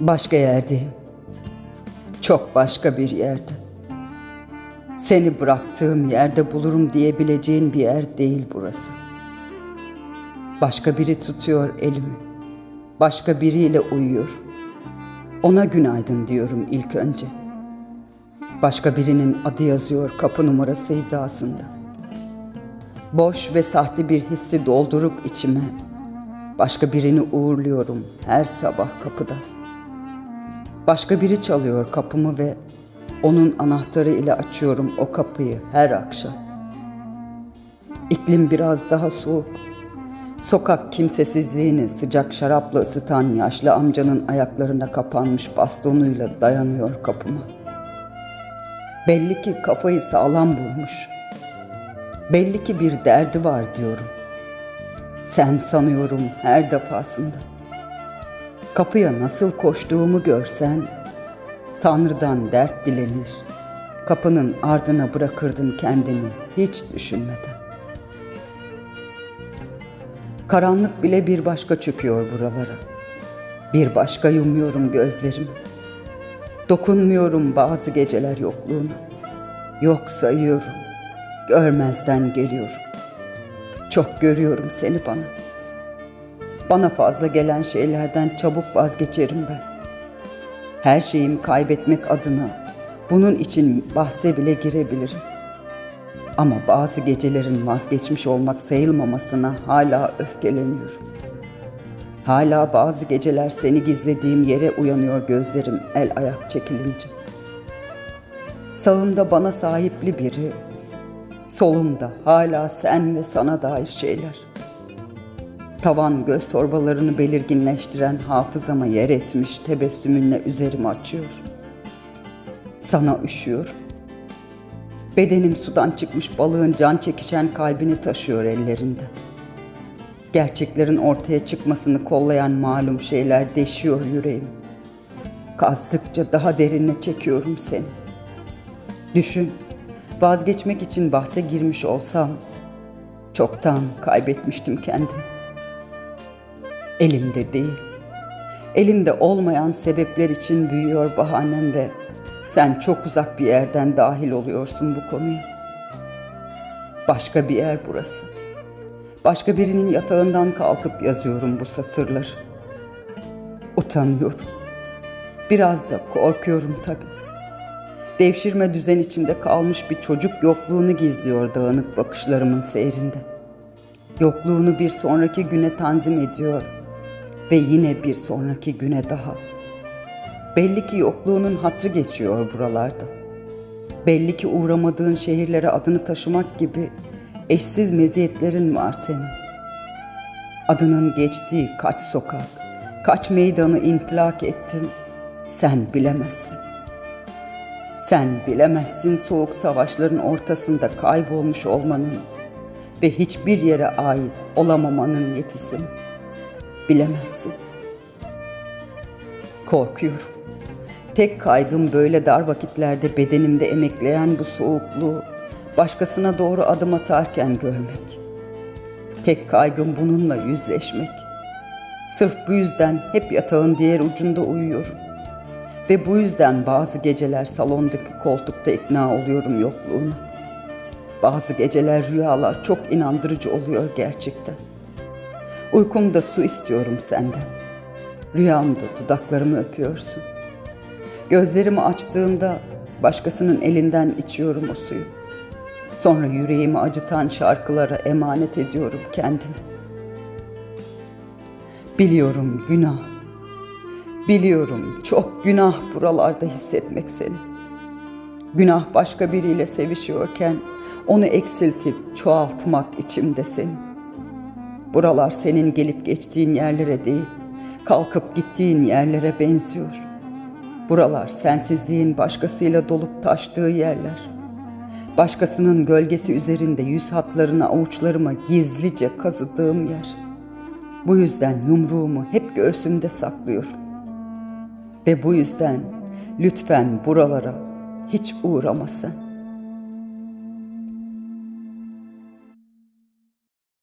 Başka yerdeyim. Çok başka bir yerde. Seni bıraktığım yerde bulurum diyebileceğin bir yer değil burası. Başka biri tutuyor elimi. Başka biriyle uyuyor. Ona günaydın diyorum ilk önce. Başka birinin adı yazıyor kapı numarası hizasında. Boş ve sahte bir hissi doldurup içime başka birini uğurluyorum her sabah kapıda. Başka biri çalıyor kapımı ve onun anahtarı ile açıyorum o kapıyı her akşam. İklim biraz daha soğuk. Sokak kimsesizliğini sıcak şarapla ısıtan yaşlı amcanın ayaklarına kapanmış bastonuyla dayanıyor kapıma. Belli ki kafayı sağlam bulmuş. Belli ki bir derdi var diyorum. Sen sanıyorum her defasında. Kapıya nasıl koştuğumu görsen, Tanrı'dan dert dilenir. Kapının ardına bırakırdın kendini hiç düşünmeden. Karanlık bile bir başka çöküyor buralara. Bir başka yumuyorum gözlerimi. Dokunmuyorum bazı geceler yokluğuna. Yok sayıyorum. Görmezden geliyorum. Çok görüyorum seni bana. Bana fazla gelen şeylerden çabuk vazgeçerim ben. Her şeyimi kaybetmek adına bunun için bahse bile girebilirim. Ama bazı gecelerin vazgeçmiş olmak sayılmamasına hala öfkeleniyorum. Hala bazı geceler seni gizlediğim yere uyanıyor gözlerim el ayak çekilince. Sağımda bana sahipli biri, solumda hala sen ve sana dair şeyler. Tavan göz torbalarını belirginleştiren hafızama yer etmiş tebessümünle üzerimi açıyor. Sana üşüyor. Bedenim sudan çıkmış balığın can çekişen kalbini taşıyor ellerinde. Gerçeklerin ortaya çıkmasını kollayan malum şeyler deşiyor yüreğim. Kazdıkça daha derine çekiyorum seni. Düşün, vazgeçmek için bahse girmiş olsam çoktan kaybetmiştim kendimi. Elimde değil. Elimde olmayan sebepler için büyüyor bahanem ve sen çok uzak bir yerden dahil oluyorsun bu konuya. Başka bir yer burası. Başka birinin yatağından kalkıp yazıyorum bu satırları. Utanıyorum. Biraz da korkuyorum tabii. Devşirme düzen içinde kalmış bir çocuk yokluğunu gizliyor dağınık bakışlarımın seyrinde. Yokluğunu bir sonraki güne tanzim ediyor ve yine bir sonraki güne daha. Belli ki yokluğunun hatrı geçiyor buralarda. Belli ki uğramadığın şehirlere adını taşımak gibi eşsiz meziyetlerin var senin. Adının geçtiği kaç sokak, kaç meydanı infilak ettim, sen bilemezsin. Sen bilemezsin soğuk savaşların ortasında kaybolmuş olmanın ve hiçbir yere ait olamamanın yetisini. Bilemezsin. Korkuyorum. Tek kaygım böyle dar vakitlerde bedenimde emekleyen bu soğukluğu başkasına doğru adım atarken görmek. Tek kaygım bununla yüzleşmek. Sırf bu yüzden hep yatağın diğer ucunda uyuyorum. Ve bu yüzden bazı geceler salondaki koltukta ikna oluyorum yokluğuna. Bazı geceler rüyalar çok inandırıcı oluyor gerçekten. Uykumda su istiyorum senden. Rüyamda dudaklarımı öpüyorsun. Gözlerimi açtığımda başkasının elinden içiyorum o suyu. Sonra yüreğimi acıtan şarkılara emanet ediyorum kendimi. Biliyorum günah. Biliyorum çok günah buralarda hissetmek seni. Günah başka biriyle sevişiyorken onu eksiltip çoğaltmak içimde senin. Buralar senin gelip geçtiğin yerlere değil, kalkıp gittiğin yerlere benziyor. Buralar sensizliğin başkasıyla dolup taştığı yerler. Başkasının gölgesi üzerinde yüz hatlarına avuçlarıma gizlice kazıdığım yer. Bu yüzden yumruğumu hep göğsümde saklıyorum. Ve bu yüzden lütfen buralara hiç uğrama sen.